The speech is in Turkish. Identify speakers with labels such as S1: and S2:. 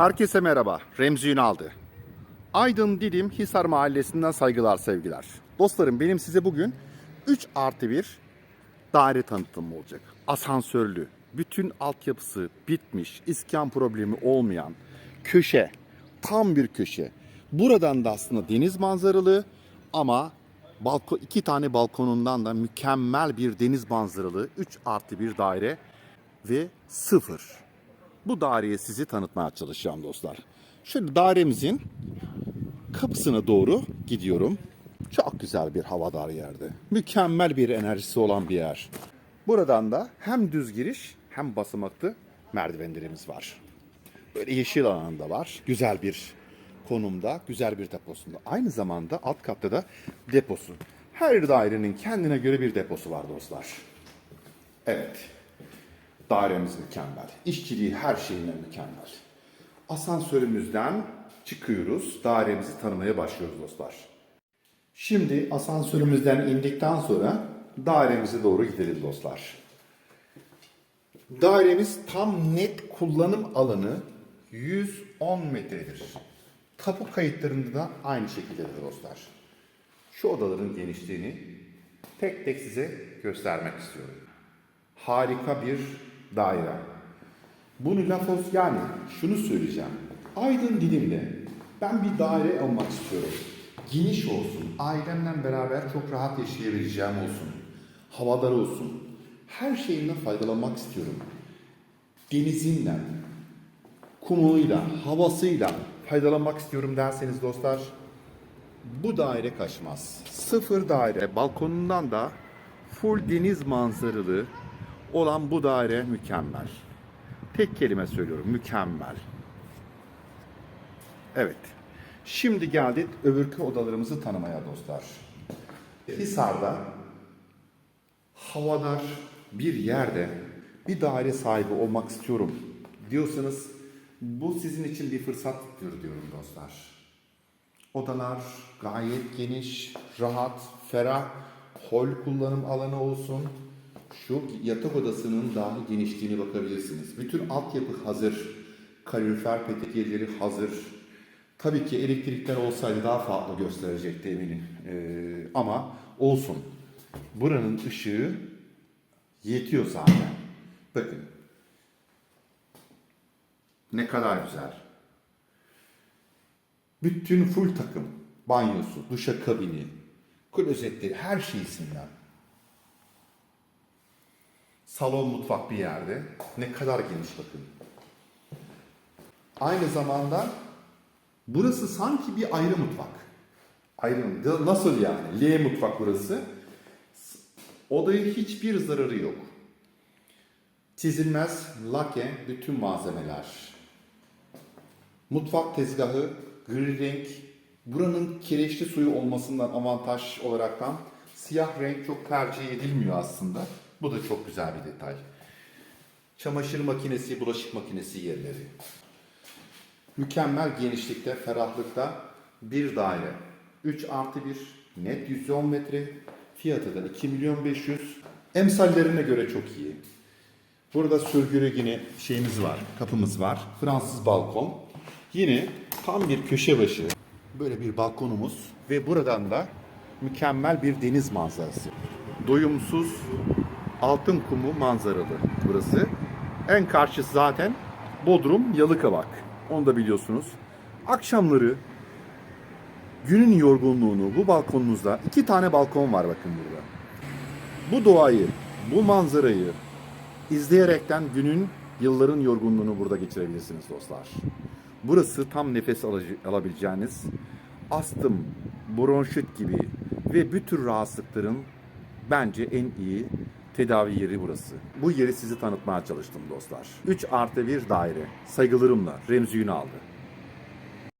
S1: Herkese merhaba. Remzi Ünal'dı. Aydın Didim Hisar Mahallesi'nden saygılar sevgiler. Dostlarım benim size bugün 3 artı 1 daire tanıtımı olacak. Asansörlü, bütün altyapısı bitmiş, iskan problemi olmayan, köşe, tam bir köşe. Buradan da aslında deniz manzaralı ama balko, iki tane balkonundan da mükemmel bir deniz manzaralı 3 artı 1 daire ve sıfır. Bu daireye sizi tanıtmaya çalışacağım dostlar. Şöyle dairemizin kapısına doğru gidiyorum. Çok güzel bir havadar yerde. Mükemmel bir enerjisi olan bir yer. Buradan da hem düz giriş hem basamaklı merdivenlerimiz var. Böyle yeşil alanda var. Güzel bir konumda, güzel bir deposunda. Aynı zamanda alt katta da deposu. Her dairenin kendine göre bir deposu var dostlar. Evet. Dairemiz mükemmel. İşçiliği her şeyinden mükemmel. Asansörümüzden çıkıyoruz. Dairemizi tanımaya başlıyoruz dostlar. Şimdi asansörümüzden indikten sonra dairemize doğru gidelim dostlar. Dairemiz tam net kullanım alanı 110 metredir. Tapu kayıtlarında da aynı şekildedir dostlar. Şu odaların genişliğini tek tek size göstermek istiyorum. Harika bir daire. Bunu lafos yani şunu söyleyeceğim. Aydın dilimde ben bir daire almak istiyorum. Geniş olsun, ailemle beraber çok rahat yaşayabileceğim olsun. Havadar olsun. Her şeyinden faydalanmak istiyorum. Denizinden, kumuyla, havasıyla faydalanmak istiyorum derseniz dostlar bu daire kaçmaz. Sıfır daire. Balkonundan da full deniz manzaralı olan bu daire mükemmel. Tek kelime söylüyorum mükemmel. Evet. Şimdi geldik öbürkü odalarımızı tanımaya dostlar. Hisar'da havadar bir yerde bir daire sahibi olmak istiyorum diyorsanız bu sizin için bir fırsattır diyorum dostlar. Odalar gayet geniş, rahat, ferah, hol kullanım alanı olsun. Şu yatak odasının dahi genişliğine bakabilirsiniz. Bütün altyapı hazır. Kalorifer petekeleri hazır. Tabii ki elektrikler olsaydı daha farklı gösterecekti eminim. Ee, ama olsun. Buranın ışığı yetiyor zaten. Bakın. Ne kadar güzel. Bütün full takım. Banyosu, duşakabini, klozetleri, her şeysinden. Salon mutfak bir yerde. Ne kadar geniş bakın. Aynı zamanda burası sanki bir ayrı mutfak. Ayrı nasıl yani? L mutfak burası. Odaya hiçbir zararı yok. Çizilmez lake bütün malzemeler. Mutfak tezgahı gri renk. Buranın kireçli suyu olmasından avantaj olaraktan siyah renk çok tercih edilmiyor aslında. Bu da çok güzel bir detay. Çamaşır makinesi, bulaşık makinesi yerleri. Mükemmel genişlikte, ferahlıkta bir daire. 3 artı 1, net 110 metre. Fiyatı da 2 milyon 500. Emsallerine göre çok iyi. Burada sürgülü yine şeyimiz var, kapımız var. Fransız balkon. Yine tam bir köşe başı. Böyle bir balkonumuz ve buradan da mükemmel bir deniz manzarası. Doyumsuz altın kumu manzaralı burası. En karşısı zaten Bodrum Yalıkavak. Onu da biliyorsunuz. Akşamları günün yorgunluğunu bu balkonunuzda iki tane balkon var bakın burada. Bu doğayı, bu manzarayı izleyerekten günün, yılların yorgunluğunu burada geçirebilirsiniz dostlar. Burası tam nefes alabileceğiniz astım, bronşit gibi ve bütün rahatsızlıkların bence en iyi tedavi yeri burası. Bu yeri sizi tanıtmaya çalıştım dostlar. 3 artı 1 daire. Saygılarımla Remzi Ünal'dı.